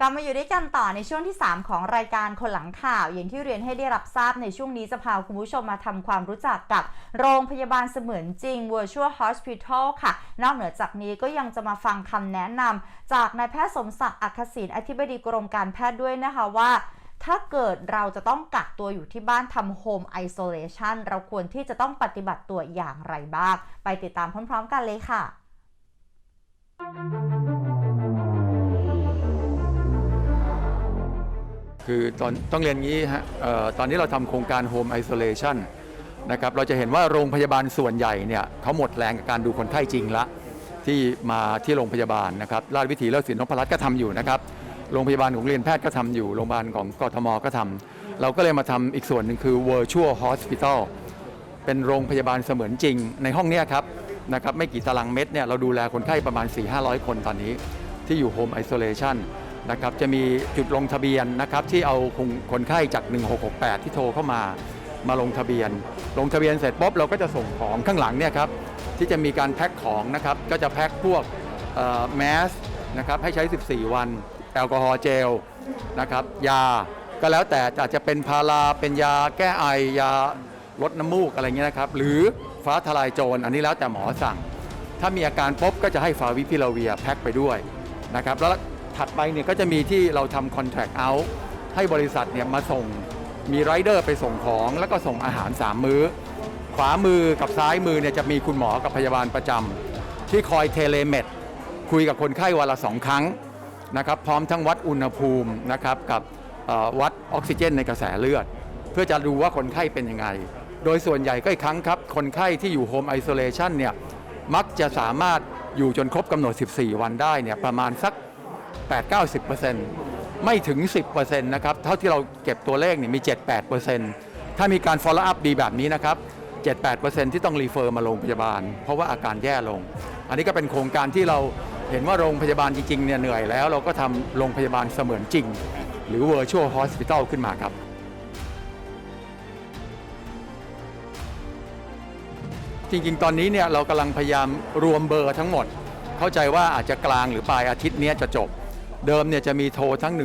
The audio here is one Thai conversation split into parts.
กลับมาอยู่ด้วยกันต่อในช่วงที่ 3 ของรายการคนหลังข่าว อย่างที่เรียนให้ได้รับทราบในช่วงนี้จะพาคุณผู้ชมมาทำความรู้จักกับโรงพยาบาลเสมือนจริง Virtual Hospital ค่ะ นอกเหนือจากนี้ก็ยังจะมาฟังคำแนะนำจากนายแพทย์สมศักดิ์อักษิณอธิบดีกรมการแพทย์ด้วยนะคะว่าถ้าเกิดเราจะต้องกักตัวอยู่ที่บ้านทำ Home Isolation เราควรที่จะต้องปฏิบัติตัวอย่างไรบ้าง ไปติดตามพร้อม ๆ กันเลยค่ะ คือตอนต้องเรียนงี้ฮะตอนนี้เราทำโครงการ Home Isolation นะครับเราจะเห็นว่าโรงพยาบาลส่วนใหญ่เนี่ยเขาหมดแรงกับการดูคนไข้จริงละ ที่มาที่โรงพยาบาลนะครับราชวิถีเลิศศิลป์นพรัตน์ก็ทำอยู่นะครับโรงพยาบาลของเรียนแพทย์ก็ทำอยู่โรงพยาบาลของกทมก็ทำเราก็เลยมาทำอีกส่วนหนึ่งคือ Virtual Hospital เป็นโรงพยาบาลเสมือนจริง ในห้องเนี้ยครับนะครับไม่กี่ตารางเมตรเนี่ยเราดูแลคนไข้ประมาณ 4-500 คนตอนนี้ ที่อยู่ Home Isolation นะครับจะมีจุดลงทะเบียนนะครับที่เอาคนไข้จาก 1668 ที่โทรเข้ามามาลงทะเบียน ลงทะเบียนเสร็จปุ๊บเราก็จะส่งของข้างหลังเนี่ยครับที่จะมีการแพ็คของนะครับก็จะแพ็คพวกแมสนะครับให้ใช้ 14 วัน แอลกอฮอล์เจลนะครับยาก็แล้วแต่อาจจะเป็นพาราเป็นยาแก้ไอยาลดน้ำมูกอะไรเงี้ยนะครับหรือฟ้าทลายโจรอันนี้แล้วแต่หมอสั่ง ถ้ามีอาการปุ๊บก็จะให้ฟาวิพิลาเวียแพ็คไปด้วยนะครับแล้ว ถัดไปเนี่ยก็จะมีที่เราทำคอนแท c เอาท์ให้บริษัทเนี่ยมาส่งมีไรเดอร์ไปส่งของแล้วก็ส่งอาหาร 3 มื้อ ขวามือกับซ้ายมือเนี่ยจะมีคุณหมอกับพยาบาลประจำที่คอยเทเลเมดคุยกับคนไข้วันละสองครั้งนะครับพร้อมทั้งวัดอุณหภูมินะครับกับวัดออกซิเจนในกระแสเลือด เพื่อจะดูว่าคนไข้เป็นยังไง โดยส่วนใหญ่ก็อีกครั้งครับ คนไข้ที่อยู่โฮมไอโซเลชันเนี่ยมักจะสามารถอยู่จนครบกำหนด 14 วันได้เนี่ยประมาณสัก 8-90%ไม่ถึง 10%นะครับ เท่าที่เราเก็บตัวเลขเนี่ยมี 7-8%ถ้ามีการ follow up ดีแบบนี้นะครับ 7-8%ที่ต้องรีเฟอร์มาโรงพยาบาล เพราะว่าอาการแย่ลง อันนี้ก็เป็นโครงการที่เราเห็นว่าโรงพยาบาลจริงๆเนี่ยเหนื่อยแล้ว เราก็ทำโรงพยาบาลเสมือนจริง หรือ virtual hospital ขึ้นมาครับจริงๆ ตอนนี้เนี่ยเรากำลังพยายามรวมเบอร์ทั้งหมด เข้าใจว่าอาจจะกลางหรือปลายอาทิตย์นี้จะจบ เดิมเนี่ยจะมีโทรทั้ง 1330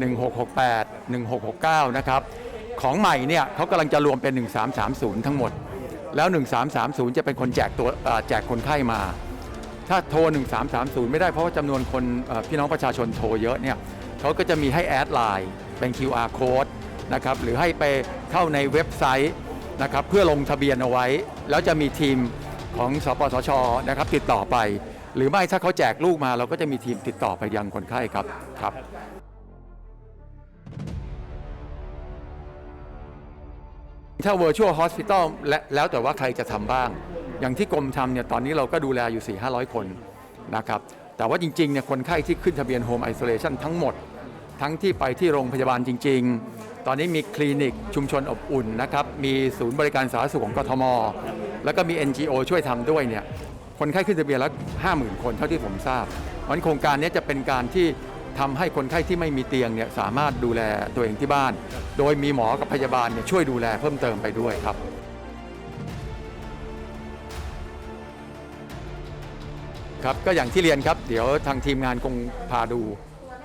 1668 1669 นะครับ ของใหม่เนี่ยเขากำลังจะรวมเป็น 1330 ทั้งหมด แล้ว 1330 จะเป็นคนแจกตัวแจกคนไข้มา ถ้าโทร 1330 ไม่ได้เพราะว่าจำนวนคนพี่น้องประชาชนโทรเยอะเนี่ยเขาก็จะมีให้แอดไลน์เป็น QR code นะครับหรือให้ไปเข้าในเว็บไซต์นะครับเพื่อลงทะเบียนเอาไว้ แล้วจะมีทีมของสปสชนะครับติดต่อไป หรือไม่ถ้าเขาแจกลูกมาเราก็จะมีทีมติดต่อไปยังคนไข้ครับครับถ้า virtual hospital และแล้วแต่ว่าใครจะทำบ้าง อย่างที่กรมทำเนี่ยตอนนี้เราก็ดูแลอยู่ 4 5 0 0 คนนะครับ แต่ว่าจริงๆเนี่ยคนไข้ที่ขึ้นทะเบียน home isolation ทั้งหมด ทั้งที่ไปที่โรงพยาบาลจริง ๆ ตอนนี้มีคลินิกชุมชนอบอุ่นนะครับ มีศูนย์บริการสาธารณสุขของกทม แล้วก็มี NGO ช่วยทำด้วยเนี่ย คนไข้ขึ้นทะเบียนแล้ว50,000 คนเท่าที่ผมทราบเพราะฉะนั้นโครงการนี้จะเป็นการที่ทำให้คนไข้ที่ไม่มีเตียงเนี่ยสามารถดูแลตัวเองที่บ้าน โดยมีหมอกับพยาบาลเนี่ยช่วยดูแลเพิ่มเติมไปด้วยครับครับก็อย่างที่เรียนครับ เดี๋ยวทางทีมงานคงพาดู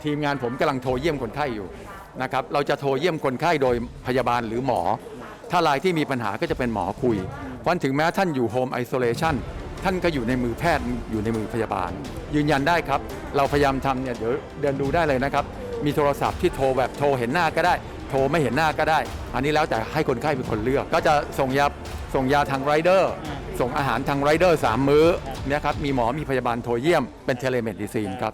ทีมงานผมกำลังโทรเยี่ยมคนไข้อยู่นะครับเราจะโทรเยี่ยมคนไข้โดยพยาบาลหรือหมอ ถ้ารายที่มีปัญหาก็จะเป็นหมอคุยเพราะฉะนั้นถึงแม้ท่านอยู่โฮมไอโซเลชัน ท่านก็อยู่ในมือแพทย์อยู่ในมือพยาบาล ยืนยันได้ครับ เราพยายามทำเนี่ยเดี๋ยวเดินดูได้เลยนะครับ มีโทรศัพท์ที่โทรแบบโทรเห็นหน้าก็ได้ โทรไม่เห็นหน้าก็ได้ อันนี้แล้วแต่ให้คนไข้เป็นคนเลือก ก็จะส่งยาส่งยาทางไรเดอร์ ส่งอาหารทางไรเดอร์สามมื้อเนี่ยครับมีหมอมีพยาบาลโทรเยี่ยมเป็นเทเลเมดิซีนครับ